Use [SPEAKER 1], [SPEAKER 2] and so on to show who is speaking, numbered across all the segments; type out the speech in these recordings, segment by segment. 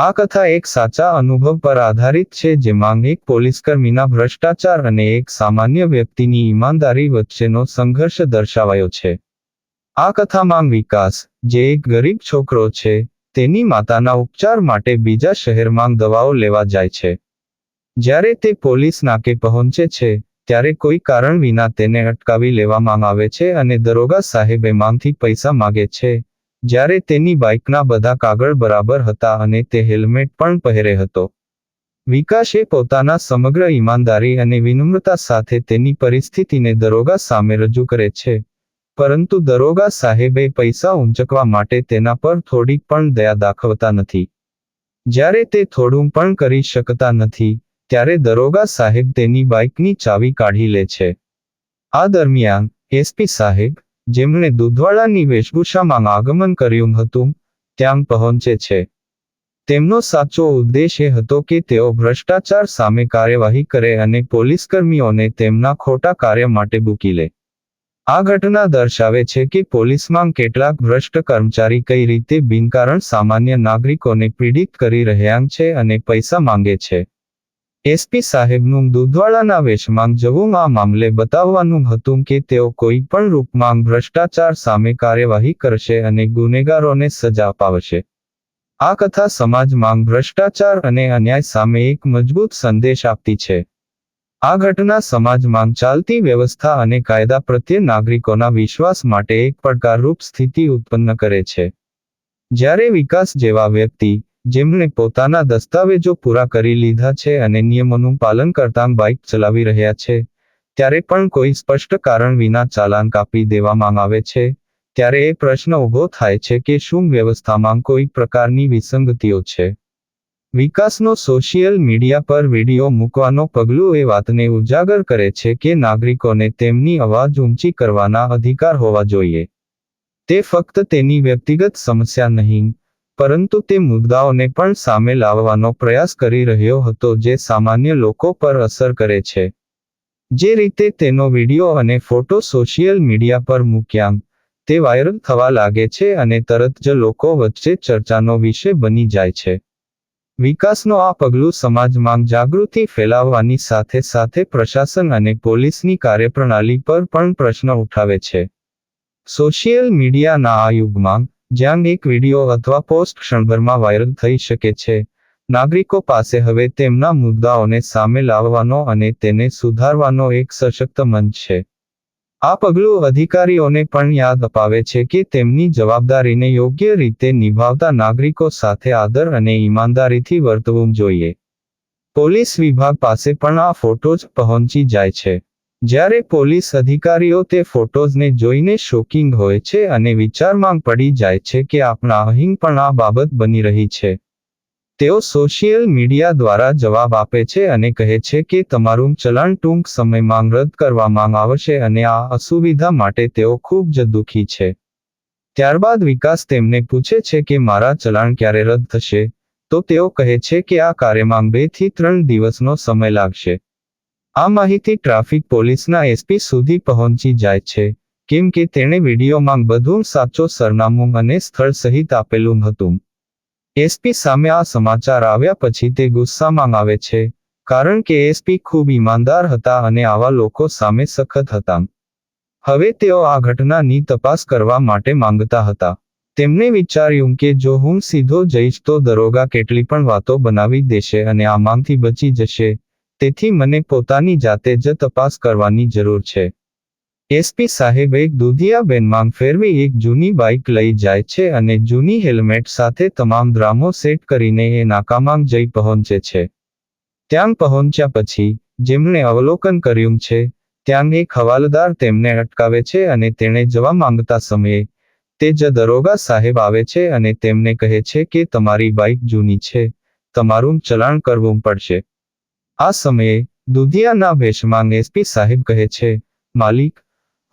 [SPEAKER 1] આ કથા એક સાચા અનુભવ પર આધારિત છે જેમાં એક પોલીસકર્મીના ભ્રષ્ટાચાર અને એક સામાન્ય વ્યક્તિની ઈમાનદારી વચ્ચેનો સંઘર્ષ દર્શાવાયો છે. આ કથામાં વિકાસ, જે એક ગરીબ છોકરો છે, તેની માતાના ઉપચાર માટે બીજા શહેરમાં દવાઓ લેવા જાય છે. જ્યારે તે પોલીસ નાકે પહોંચે છે, ત્યારે કોઈ કારણ વિના તેને અટકાવી લેવામાં આવે છે અને દરોગા સાહેબ એમાંથી પૈસા માગે છે જ્યારે તેની બાઇકના બધા કાગળ બરાબર હતા અને તે હેલ્મેટ પણ પહેરે હતો. વિકાસે પોતાના સમગ્ર ઈમાનદારી અને વિનમ્રતા સાથે તેની પરિસ્થિતિને દરોગા સામે રજૂ કરે છે, પરંતુ દરોગા સાહેબે પૈસા ઊંચકવા માટે તેના પર થોડીક પણ દયા દાખવતા નથી. જ્યારે તે થોડું પણ કરી શકતા નથી, ત્યારે દરોગા સાહેબ તેની બાઇકની ચાવી કાઢી લે છે. આ દરમિયાન એસપી સાહેબ જેમણે દૂધવાળાની વેશભૂષામાં આગમન કર્યું હતું, ત્યાં પહોંચે છે. તેમનો સાચો ઉદ્દેશ એ હતો કે તેઓ ભ્રષ્ટાચાર સામે કાર્યવાહી કરે અને પોલીસકર્મીઓને તેમના ખોટા કાર્ય માટે બૂકી લે. આ ઘટના દર્શાવે છે કે પોલીસમાં કેટલાક ભ્રષ્ટ કર્મચારી કઈ રીતે બિનકારણ સામાન્ય નાગરિકોને પીડિત કરી રહ્યા છે અને પૈસા માંગે છે. એસપી સાહેબનું દૂધવાળાના વેશમાં જવું આ મામલે બતાવવાનું હતું કે તેઓ કોઈ પણ રૂપમાં ભ્રષ્ટાચાર સામે કાર્યવાહી કરશે અને ગુનેગારોને સજા અપાવશે. આ કથા સમાજમાં ભ્રષ્ટાચાર અને અન્યાય સામે એક મજબૂત સંદેશ આપતી છે. આ ઘટના સમાજમાં ચાલતી વ્યવસ્થા અને કાયદા પ્રત્યે નાગરિકોના વિશ્વાસ માટે એક પડકારરૂપ સ્થિતિ ઉત્પન્ન કરે છે. જ્યારે વિકાસ જેવા વ્યક્તિ જેમણે પોતાના દસ્તાવેજો પૂરા કરી લીધા છે અને નિયમોનું પાલન કરતા બાઇક ચલાવી રહ્યા છે, ત્યારે પણ કોઈ સ્પષ્ટ કારણ વિના ચાલાન કાપી દેવામાં આવે છે, ત્યારે એ પ્રશ્ન ઊભો થાય છે કે શું વ્યવસ્થામાં કોઈ પ્રકારની વિસંગતિઓ છે. વિકાસનો સોશિયલ મીડિયા પર વીડિયો મૂકવાનો પગલું એ વાતને ઉજાગર કરે છે કે નાગરિકોને તેમની અવાજ ઊંચી કરવાના અધિકાર હોવા જોઈએ. તે ફક્ત તેની વ્યક્તિગત સમસ્યા નહીં પરંતુ તે મુદ્દાઓને પણ સામે લાવવાનો પ્રયાસ કરી રહ્યો હતો જે સામાન્ય લોકો પર અસર કરે છે. જે રીતે તેનો વીડિયો અને ફોટો સોશિયલ મીડિયા પર મૂક્યા, તે વાયરલ થવા લાગે છે અને તરત જ લોકો વચ્ચે ચર્ચાનો વિષય બની જાય છે. વિકાસનો આ પગલું સમાજમાં જાગૃતિ ફેલાવવાની સાથે સાથે પ્રશાસન અને પોલીસની કાર્યપ્રણાલી પર પણ પ્રશ્ન ઉઠાવે છે. સોશિયલ મીડિયાના આ યુગમાં જ્યાં એક વીડિયો અથવા પોસ્ટ ક્ષણભરમાં વાયરલ થઈ શકે છે. નાગરિકો પાસે હવે તેમના મુદ્દાઓને સામે લાવવાનો અને તેને સુધારવાનો એક સશક્ત મંચ છે. આ પગલું અધિકારીઓને પણ યાદ અપાવે છે કે તેમની જવાબદારીને યોગ્ય રીતે નિભાવતા નાગરિકો સાથે આદર અને ઈમાનદારીથી વર્તવું જોઈએ. પોલીસ વિભાગ પાસે પણ આ ફોટો જ પહોંચી જાય છે. જ્યારે પોલીસ અધિકારીઓ તે ફોટોઝને જોઈને શોકિંગ હોય છે અને વિચારમાં પડી જાય છે કે આપણા અહીં પણ આ બાબત બની રહી છે. તેઓ સોશિયલ મીડિયા દ્વારા જવાબ આપે છે અને કહે છે કે તમારું ચલણ ટૂંક સમયમાં રદ કરવામાં આવશે અને આ અસુવિધા માટે તેઓ ખૂબ જ દુઃખી છે. ત્યારબાદ વિકાસ તેમને પૂછે છે કે મારા ચલાણ ક્યારે રદ થશે? તો તેઓ કહે છે કે આ કાર્યમાં બેથી ત્રણ દિવસનો સમય લાગશે. આ માહિતી ટ્રાફિક પોલીસના એસપી સુધી પહોંચી જાય છે, કેમ કે તેણે વિડીયોમાં બધું સાચો સરનામું અને સ્થળ સહિત આપેલું હતું. એસપી સામે આ સમાચાર આવ્યા પછી તે ગુસ્સામાં આવે છે, કારણ કે એસપી ખૂબ ઈમાનદાર હતા અને આવા લોકો સામે સખત હતા. હવે તેઓ આ ઘટનાની તપાસ કરવા માટે માંગતા હતા. તેમણે વિચાર્યું કે જો હું સીધો જઈશ તો દરોગા કેટલી પણ વાતો બનાવી દેશે અને આમાંથી બચી જશે તેથી મને પોતાની જાતે જ તપાસ કરવાની જરૂર છે. એસપી સાહેબ એક દુધિયા બેનમાં ફેરવી એક જૂની બાઇક લઈ જાય છે અને જૂની હેલ્મેટ સાથે તમામ ડ્રામો સેટ કરીને એ નાકામાં જઈ પહોંચે છે. ત્યાં પહોંચ્યા પછી, જેમણે અવલોકન કર્યું છે, ત્યાં એક હવાલદાર તેમને અટકાવે છે અને તેણે જવા માંગતા સમયે, તે જ દરોગા સાહેબ આવે છે અને તેમને કહે છે કે તમારી બાઇક જૂની છે, તમારું ચલાણ કરવું પડશે. આ સમયે દુધિયાના વેશમાં એસપી સાહેબ કહે છે, માલિક,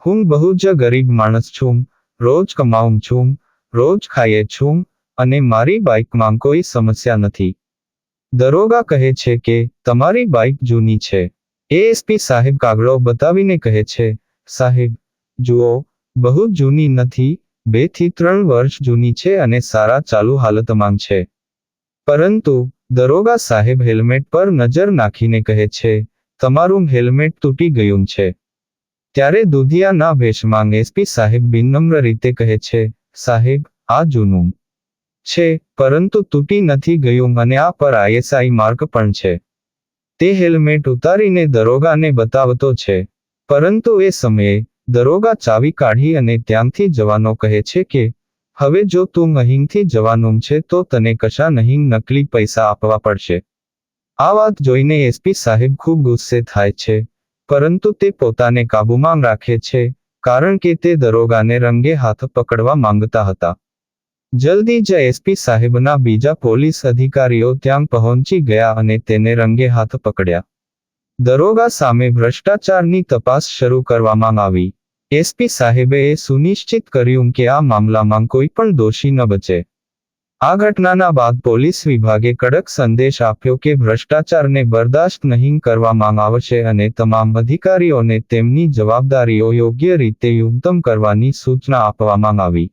[SPEAKER 1] હું બહુ જ ગરીબ માણસ છું, રોજ કમાઉં છું, રોજ ખાઈએ છું અને મારી બાઇકમાં કોઈ સમસ્યા નથી. દરોગા કહે છે કે તમારી બાઇક જૂની છે. એએસપી સાહેબ કાગળો બતાવીને કહે છે, સાહેબ, જુઓ, બહુ જૂની નથી, બેથી ત્રણ વર્ષ જૂની છે અને સારા ચાલુ હાલતમાં છે. પરંતુ દરોગા સાહેબ હેલ્મેટ પર નજર નાખીને કહે છે, તમારું હેલ્મેટ તૂટી ગયું છે. ત્યારે દુધિયાના વેશમાં એસપી સાહેબ બિનમ્ર રીતે કહે છે, સાહેબ, આ જૂનું છે, પરંતુ તૂટી નથી ગયું અને આ પર આઈએસઆઈ માર્ક પણ છે. તે હેલ્મેટ ઉતારીને દરોગાને બતાવતો છે. પરંતુ એ સમયે દરોગા ચાવી કાઢી અને ત્યાંથી જવાનો કહે છે કે હવે જો તું અહીંથી જવાનું છે તો તને કશા નહીં નકલી પૈસા આપવા પડશે. આ વાત જોઈને એસપી સાહેબ ખૂબ ગુસ્સે થાય છે, પરંતુ તે પોતાને કાબૂમાં રાખે છે, કારણ કે તે દરોગાને રંગે હાથ પકડવા માંગતા હતા. જલ્દી જ એસપી સાહેબના બીજા પોલીસ અધિકારીઓ ત્યાં પહોંચી ગયા અને તેને રંગે હાથ પકડ્યા. દરોગા સામે ભ્રષ્ટાચારની તપાસ શરૂ કરવામાં આવી. એસપી સાહેબે એ સુનિશ્ચિત કર્યું કે આ મામલામાં કોઈ પણ દોષી ન બચે. આ ઘટનાના બાદ પોલીસ વિભાગે કડક સંદેશ આપ્યો કે ભ્રષ્ટાચારને બરદાસ્ત નહીં કરવામાં આવશે અને તમામ અધિકારીઓને તેમની જવાબદારીઓ યોગ્ય રીતે યુક્તમ કરવાની સૂચના આપવામાં આવી.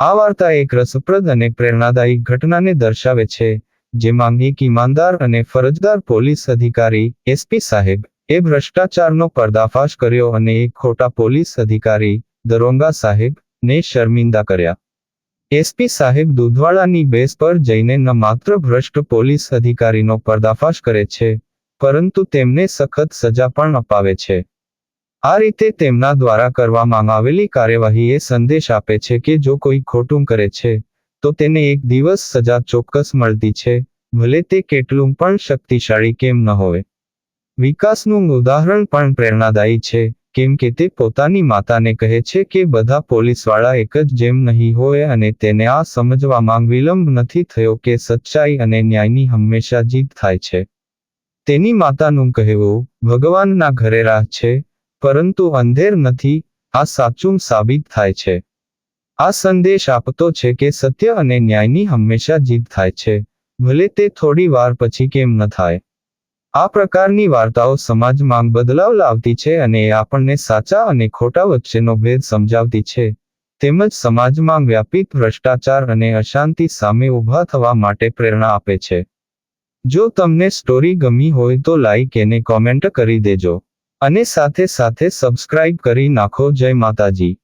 [SPEAKER 1] આ વાર્તા એક રસપ્રદ અને પ્રેરણાદાયી ઘટનાને દર્શાવે છે, જેમાં એક ઈમાનદાર અને ફરજદાર પોલીસ અધિકારી એસપી સાહેબ એ ભ્રષ્ટાચારનો પર્દાફાશ કર્યો અને એક ખોટા પોલીસ અધિકારી, દરોંગા સાહેબ, ને શર્મિંદા કર્યા. એસપી સાહેબ દૂધવાળાની બેસ પર જઈને ન માત્ર ભ્રષ્ટ પોલીસ અધિકારીનો પર્દાફાશ કરે છે, પરંતુ તેમને સખત સજા પણ અપાવે છે. આ રીતે તેમના દ્વારા કરવામાં આવેલી કાર્યવાહી એ સંદેશ આપે છે કે જો કોઈ ખોટું કરે છે, તો તેને એક દિવસ સજા ચોક્કસ મળતી છે, ભલે તે કેટલું પણ શક્તિશાળી કેમ ન હોય. વિકાસનું ઉદાહરણ પણ પ્રેરણાદાયી છે, કેમ કે તે પોતાની માતાને કહે છે કે બધા પોલીસવાળા એક જ જેમ નહીં હોય અને તેને આ સમજવામાં વિલંબ નથી થયો કે સચ્ચાઈ અને ન્યાયની હંમેશા જીત થાય છે. તેની માતાનું કહેવું, ભગવાનના ઘરે રાહ છે, પરંતુ અંધેર નથી, આ સાચું સાબિત થાય છે. આ સંદેશ આપતો છે કે સત્ય અને ન્યાયની હંમેશા જીત થાય છે, ભલે તે થોડી વાર પછી કેમ ન થાય. આ પ્રકારની વાર્તાઓ સમાજમાં બદલાવ લાવતી છે અને આપણને સાચા અને ખોટા વચ્ચેનો ભેદ સમજાવતી છે. તેમજ સમાજમાં વ્યાપિત ભ્રષ્ટાચાર અને અશાંતિ સામે ઊભા થવા માટે પ્રેરણા આપે છે. જો તમને સ્ટોરી ગમી હોય તો લાઈક એને કોમેન્ટ કરી દેજો. અને સાથે સાથે સબસ્ક્રાઇબ કરી નાખો. જય માતાજી.